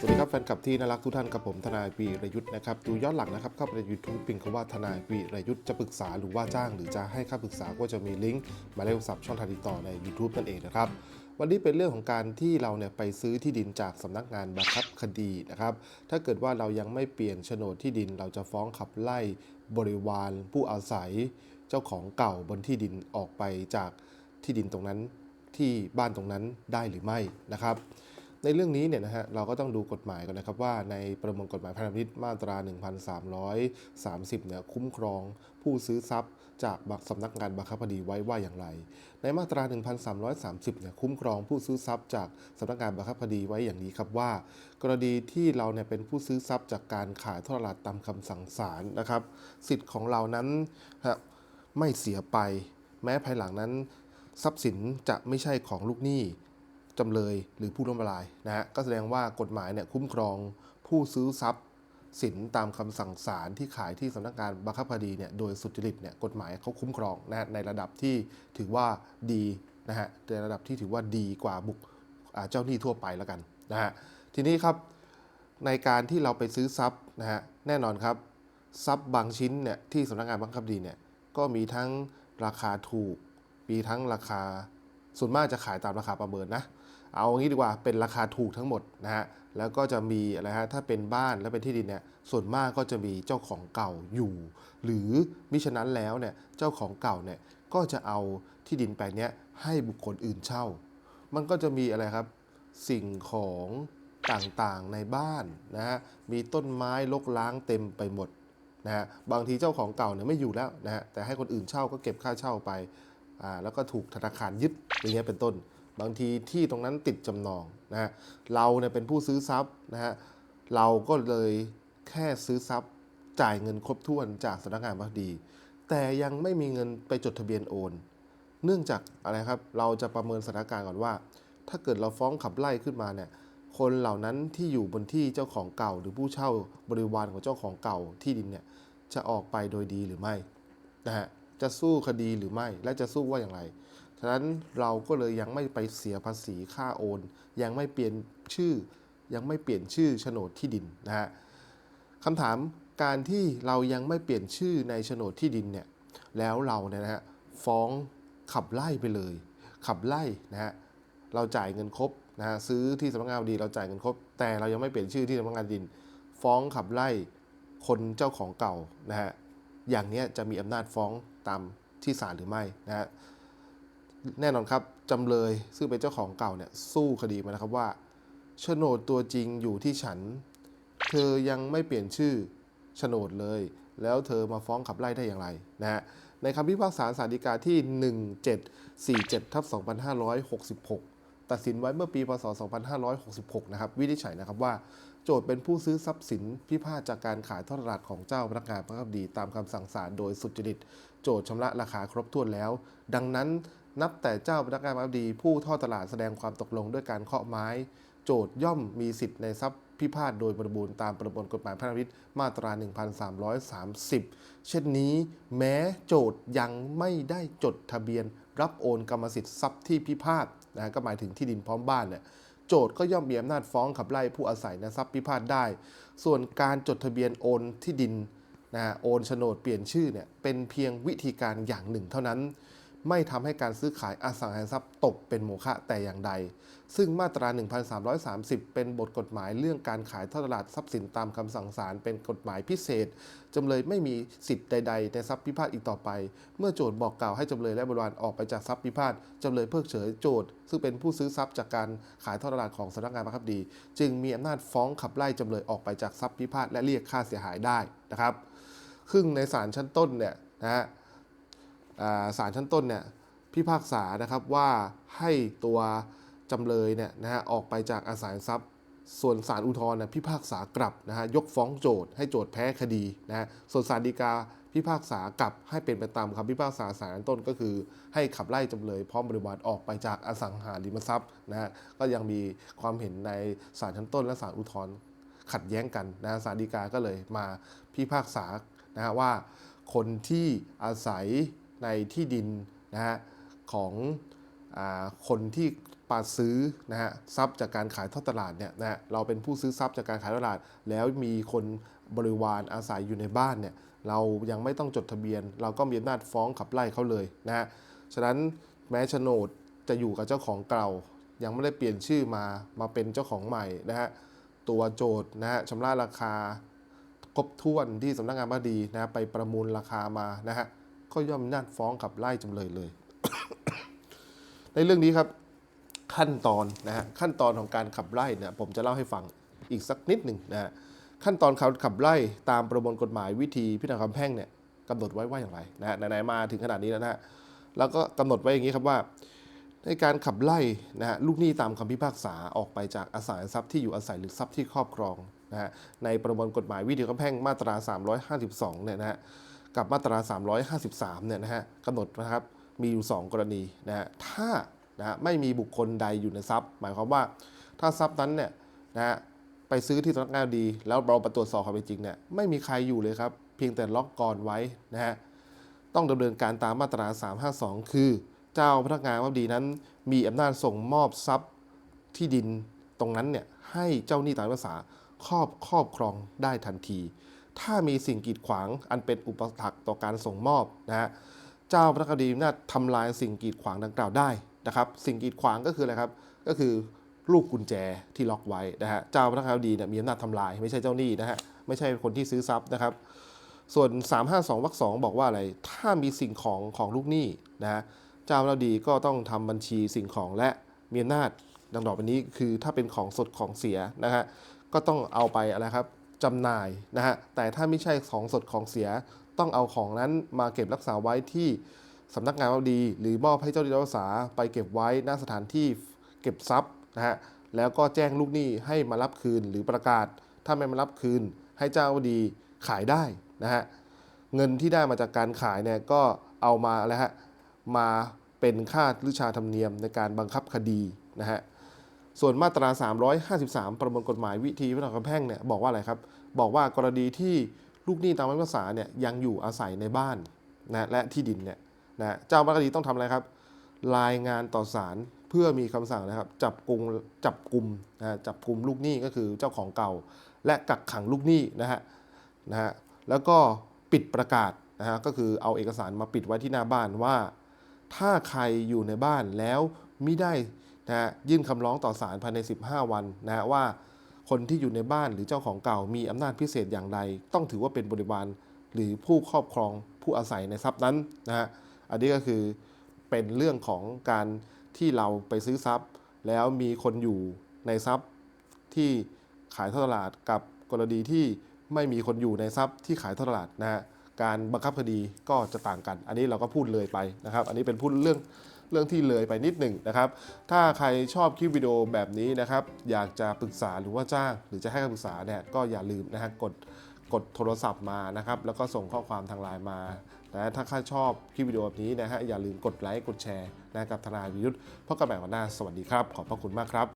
สวัสดีครับแฟนคลับที่น่ารักทุกท่านกับผมทนายวีรยุทธ์นะครับดูย้อนหลังนะครับเข้าไปใน YouTube พิมพ์คำว่าทนายวีรยุทธ์จะปรึกษาหรือว่าจ้างหรือจะให้ค่าปรึกษาก็จะมีลิงก์มาเลขโทรศัพท์ช่องทางติดต่อใน YouTube นั่นเองนะครับวันนี้เป็นเรื่องของการที่เราเนี่ยไปซื้อที่ดินจากสำนักงานบังคับคดีนะครับถ้าเกิดว่าเรายังไม่เปลี่ยนโฉนดที่ดินเราจะฟ้องขับไล่บริวาร ผู้อาศัย เจ้าของเก่าบนที่ดินออกไปจากที่ดินตรงนั้นที่บ้านตรงนั้นได้หรือไม่นะครับ ในเรื่องนี้เนี่ยนะฮะเราก็ต้องดูกฎหมายก่อนนะครับว่าในประมวลกฎหมายพันธมิตรมาตรา 1330 เนี่ยคุ้มครองผู้ซื้อทรัพย์จากสำนักงานบังคับคดีไว้ว่าอย่างไร ในมาตรา 1330 เนี่ยคุ้มครองผู้ซื้อทรัพย์จากสำนักงานบังคับคดีไว้อย่างนี้ครับว่า กรณีที่เราเนี่ยเป็นผู้ซื้อทรัพย์จากการขายทอดตลาดตามคำสั่งศาลนะครับ สิทธิ์ของเรานั้นฮะไม่เสียไป แม้ภายหลังนั้น ทรัพย์สินจะไม่ใช่ของลูกหนี้ จำเลยหรือผู้ล้มละลายนะฮะก็แสดงว่ากฎหมายเนี่ยคุ้มครองผู้ซื้อทรัพย์สินตามคำสั่งศาลที่ขายที่สำนักงานบังคับคดีเนี่ยโดยสุจริตเนี่ยกฎหมายเขาคุ้มครองนะในระดับที่ถือว่าดีนะฮะในระดับที่ถือว่าดีกว่าบุคเจ้าหนี้ทั่วไปแล้วกันนะฮะทีนี้ครับในการที่เราไปซื้อทรัพย์นะฮะแน่นอนครับทรัพย์บางชิ้นเนี่ยที่สำนักงานบังคับคดีเนี่ยก็มีทั้งราคาถูกมีทั้งราคาส่วนมากจะขายตามราคาประเมินนะ เอางี้ดีกว่าเป็นราคาถูกทั้งหมดนะฮะแล้วก็จะมีอะไรฮะถ้าเป็นบ้านและเป็นที่ดินเนี่ยส่วนมากก็จะมีเจ้าของเก่าอยู่ หรือมิฉะนั้นแล้วเนี่ยเจ้าของเก่าเนี่ยก็จะเอาที่ดินแปลงนี้ให้บุคคลอื่นเช่า มันก็จะมีอะไรครับสิ่งของต่างๆในบ้านนะฮะมีต้นไม้รกล้างเต็มไปหมดนะฮะบางทีเจ้าของเก่าเนี่ยไม่อยู่แล้วนะฮะแต่ให้คนอื่นเช่าก็เก็บค่าเช่าไปอ่าแล้วก็ถูกธนาคารยึดอย่างเงี้ยเป็นต้น บางทีที่ตรงนั้นติดจำนองนะฮะเราเนี่ยเป็นผู้ซื้อทรัพย์นะฮะเราก็เลยแค่ซื้อทรัพย์จ่ายเงินครบถ้วนจากสำนักงานบัคดี แต่ยังไม่มีเงินไปจดทะเบียนโอน เนื่องจากอะไรครับเราจะประเมินสถานการณ์ก่อนว่า ถ้าเกิดเราฟ้องขับไล่ขึ้นมาเนี่ยคนเหล่านั้นที่อยู่บนที่เจ้าของเก่า หรือผู้เช่าบริวารของเจ้าของเก่าที่ดินเนี่ยจะออกไปโดยดีหรือไม่นะฮะจะสู้คดีหรือไม่และจะสู้ว่าอย่างไร ฉะนั้นเราก็เลยยังไม่ไปเสียภาษีค่าโอน ยังไม่เปลี่ยนชื่อ ยังไม่เปลี่ยนชื่อโฉนดที่ดินนะฮะคำถามการที่เรายังไม่เปลี่ยนชื่อในโฉนดที่ดินเนี่ยแล้วเราเนี่ยนะฮะฟ้องขับไล่ไปเลย ขับไล่นะฮะเราจ่ายเงินครบนะฮะซื้อที่สำนักงานดีเราจ่ายเงินครบ แต่เรายังไม่เปลี่ยนชื่อที่สำนักงานดิน ฟ้องขับไล่คนเจ้าของเก่านะฮะอย่างเนี้ยจะมีอำนาจฟ้องตามที่ศาลหรือไม่นะฮะ แน่นอนครับจำเลยซึ่งเป็นเจ้าของเก่าเนี่ยสู้คดีมานะครับว่าโฉนดตัวจริงอยู่ที่ฉัน เธอยังไม่เปลี่ยนชื่อโฉนดเลย แล้วเธอมาฟ้องขับไล่ได้อย่างไรนะฮะในคำพิพากษาศาลฎีกาที่ 1747ทับ2566 ตัดสินไว้เมื่อปีพศ 2566 นะครับ วินิจฉัยนะครับว่า โจทย์เป็นผู้ซื้อทรัพย์สินพิพาทจากการขายทอดตลาดของเจ้าพนักงานบังคับคดี ตามคำสั่งศาลโดยสุจริต โจทย์ชำระราคาครบถ้วนแล้ว ดังนั้น นับแต่เจ้าพนักงานบังคับคดี ผู้ท่อตลาดแสดงความตกลงด้วยการเคาะไม้ โจทย่อมมีสิทธิ์ในทรัพย์พิพาทโดยบริบูรณ์ตามประมวลกฎหมายพระราชบัญญัติมาตรา 1330 เช่นนี้แม้โจทย์ยังไม่ได้จดทะเบียน รับโอนกรรมสิทธิ์ทรัพย์ที่พิพาทนะก็หมายถึงที่ดินพร้อมบ้านเนี่ยโจทย์ก็ย่อมมีอำนาจฟ้องขับไล่ผู้อาศัยในทรัพย์พิพาทได้ ส่วนการจดทะเบียนโอนที่ดินนะโอนโฉนดเปลี่ยนชื่อเนี่ยเป็นเพียงวิธีการอย่างหนึ่งเท่านั้น ไม่ทำให้การซื้อขายอสังหาริมทรัพย์ตกเป็นโมฆะแต่อย่างใด ซึ่งมาตรา 1330 เป็นบทกฎหมายเรื่องการขายทอดตลาดทรัพย์สินตามคำสั่งศาลเป็นกฎหมายพิเศษจำเลยไม่มีสิทธิ์ใด ๆ ในทรัพย์พิพาทอีกต่อไป เมื่อโจทย์บอกกล่าวให้จำเลยและบริวารออกไปจากทรัพย์พิพาทจำเลยเพิกเฉยโจทย์ ซึ่งเป็นผู้ซื้อทรัพย์จากการขายทอดตลาดของสำนักงานบังคับดี จึงมีอำนาจฟ้องขับไล่จำเลยออกไปจากทรัพย์พิพาทและเรียกค่าเสียหายได้นะครับซึ่งในศาลชั้นต้นเนี่ยนะฮะ ศาลชั้นต้นเนี่ยพิพากษานะครับว่าให้ตัวจำเลยเนี่ยนะฮะออกไปจากอาศัยทรัพย์ ส่วนศาลอุทธรณ์เนี่ยพิพากษากลับนะฮะยกฟ้องโจทย์ให้โจทย์แพ้คดีนะฮะส่วนศาลฎีกาพิพากษากลับให้เป็นไปตามคำพิพากษาศาลชั้นต้นก็คือ ให้ขับไล่จำเลยพร้อมบริวารออกไปจากอสังหาริมทรัพย์นะฮะก็ยังมีความเห็นในศาลชั้นต้น และศาลอุทธรณ์ขัดแย้งกันนะฮะศาลฎีกาก็เลยมาพิพากษานะฮะว่าคนที่อาศัย ในที่ดินนะฮะของอคนที่ปาซื้อนะฮะทรัพย์จากการขายทอดตลาดเนี่ยนะฮะเราเป็นผู้ซื้อทรัพย์จากการขายตลาด แล้วมีคนบริวารอาศัยอยู่ในบ้านเนี่ยเรายังไม่ต้องจดทะเบียน เราก็มีอำนาจฟ้องขับไล่เขาเลยนะฮะฉะนั้นแม้โฉนดจะอยู่กับเจ้าของเก่า ยังไม่ได้เปลี่ยนชื่อมามาเป็นเจ้าของใหม่นะฮะตัวโจทย์นะฮะชำระราคาครบถ้วนที่สำนักงานบดีนะฮะไปประมูลราคามานะฮะ ก็ย่อมอำนาจฟ้องขับไล่จำเลยเลย ในเรื่องนี้ครับขั้นตอนนะฮะขั้นตอนของการขับไล่เนี่ยผมจะเล่าให้ฟังอีกสักนิดหนึ่งนะฮะขั้นตอนการขับไล่ตามประมวลกฎหมายวิธีพิจารณาคำแพ่งเนี่ยกำหนดไว้ว่าอย่างไรนะฮะไหนๆมาถึงขนาดนี้แล้วนะฮะแล้วก็กำหนดไว้อย่างนี้ครับว่าในการขับไล่นะฮะลูกหนี้ตามคำพิพากษาออกไปจากอสังหาทรัพย์ที่อยู่อาศัยหรือทรัพย์ที่ครอบครองนะฮะในประมวลกฎหมายวิธีคำแพ่งมาตรา 352เนี่ยนะฮะ กับมาตรา 353 เนี่ยนะฮะกำหนดนะครับมีอยู่ 2 กรณีนะฮะถ้านะฮะไม่มีบุคคลใดอยู่ในทรัพย์ หมายความว่าถ้าทรัพย์นั้นเนี่ยนะฮะไปซื้อที่สำนักงานดี แล้วเราไปตรวจสอบความเป็นจริงเนี่ยไม่มีใครอยู่เลยครับ เพียงแต่ล็อกกรอนไว้นะฮะต้องดำเนินการตามมาตรา 352 คือ เจ้าพนักงานว่าดีนั้น มีอำนาจส่งมอบทรัพย์ที่ดินตรงนั้นเนี่ยให้เจ้าหนี้ตามภาษาครอบครอบครองได้ทันที ถ้ามีสิ่งกีดขวาง อันเป็นอุปสรรคต่อการส่งมอบนะฮะเจ้าพนักงานดีมีอำนาจทำลายสิ่งกีดขวางดังกล่าวได้นะครับ สิ่งกีดขวางก็คืออะไรครับ ก็คือลูกกุญแจที่ล็อกไว้นะฮะเจ้าพนักงานดีเนี่ยมีอำนาจทำลาย ไม่ใช่เจ้าหนี้นะฮะไม่ใช่คนที่ซื้อทรัพย์นะครับ ส่วน 352วรรคสองบอกว่าอะไร ถ้ามีสิ่งของของลูกหนี้นะฮะเจ้าหน้าดีก็ต้องทำบัญชีสิ่งของและมีอำนาจดังต่อไปนี้คือถ้าเป็นของสดของเสียนะฮะก็ต้องเอาไปอะไรครับ จำหน่ายนะฮะแต่ถ้าไม่ใช่ของสดของเสีย ต้องเอาของนั้นมาเก็บรักษาไว้ที่สำนักงานบดี หรือมอบให้เจ้าหน้าที่รักษาไปเก็บไว้ณสถานที่เก็บทรัพย์นะฮะแล้วก็แจ้งลูกหนี้ให้มารับคืนหรือประกาศ ถ้าไม่มารับคืน ให้เจ้าบดีขายได้นะฮะเงินที่ได้มาจากการขายเนี่ยก็เอามาแล้วฮะมาเป็นค่าลือชาธรรมเนียมในการบังคับคดีนะฮะ ส่วนมาตรา 353 ประมวลกฎหมายวิธีพิจารณาแพ่งเนี่ยบอกว่าอะไรครับ บอกว่ากรณีที่ลูกหนี้ตามคำพิพากษาเนี่ยยังอยู่อาศัยในบ้านนะและที่ดินเนี่ยนะเจ้าบ้านคดีต้องทำอะไรครับ รายงานต่อศาลเพื่อมีคำสั่งนะครับ จับกลุ่มจับกลุ่มนะฮะจับกลุ่มลูกหนี้ก็คือเจ้าของเก่า และกักขังลูกหนี้นะฮะนะฮะแล้วก็ปิดประกาศนะฮะก็คือเอาเอกสารมาปิดไว้ที่หน้าบ้านว่า ถ้าใครอยู่ในบ้านแล้วไม่ได้ นะฮะยื่นคำร้องต่อศาลภายใน 15 วันนะฮะว่าคนที่อยู่ในบ้านหรือเจ้าของเก่ามีอำนาจพิเศษอย่างใด ต้องถือว่าเป็นบริวารหรือผู้ครอบครองผู้อาศัยในทรัพย์นั้นนะฮะอันนี้ก็คือเป็นเรื่องของการที่เราไปซื้อทรัพย์ แล้วมีคนอยู่ในทรัพย์ที่ขายท่อตลาดกับกรณีที่ไม่มีคนอยู่ในทรัพย์ที่ขายท่อตลาดนะฮะการบังคับคดีก็จะต่างกัน อันนี้เราก็พูดเลยไปนะครับ อันนี้เป็นพูดเรื่อง เรื่องที่เลยไปนิดหนึ่งนะครับ ถ้าใครชอบคลิปวิดีโอแบบนี้นะครับ อยากจะปรึกษาหรือว่าจ้าง หรือจะให้คำปรึกษาเนี่ยก็อย่าลืมนะฮะกดกดโทรศัพท์มานะครับ แล้วก็ส่งข้อความทางไลน์มานะถ้าใครชอบคลิปวิดีโอแบบนี้นะฮะอย่าลืมกดไลค์กดแชร์นะกับทนายวิรุธพบกันใหม่วันหน้าสวัสดีครับ ขอบพระคุณมากครับ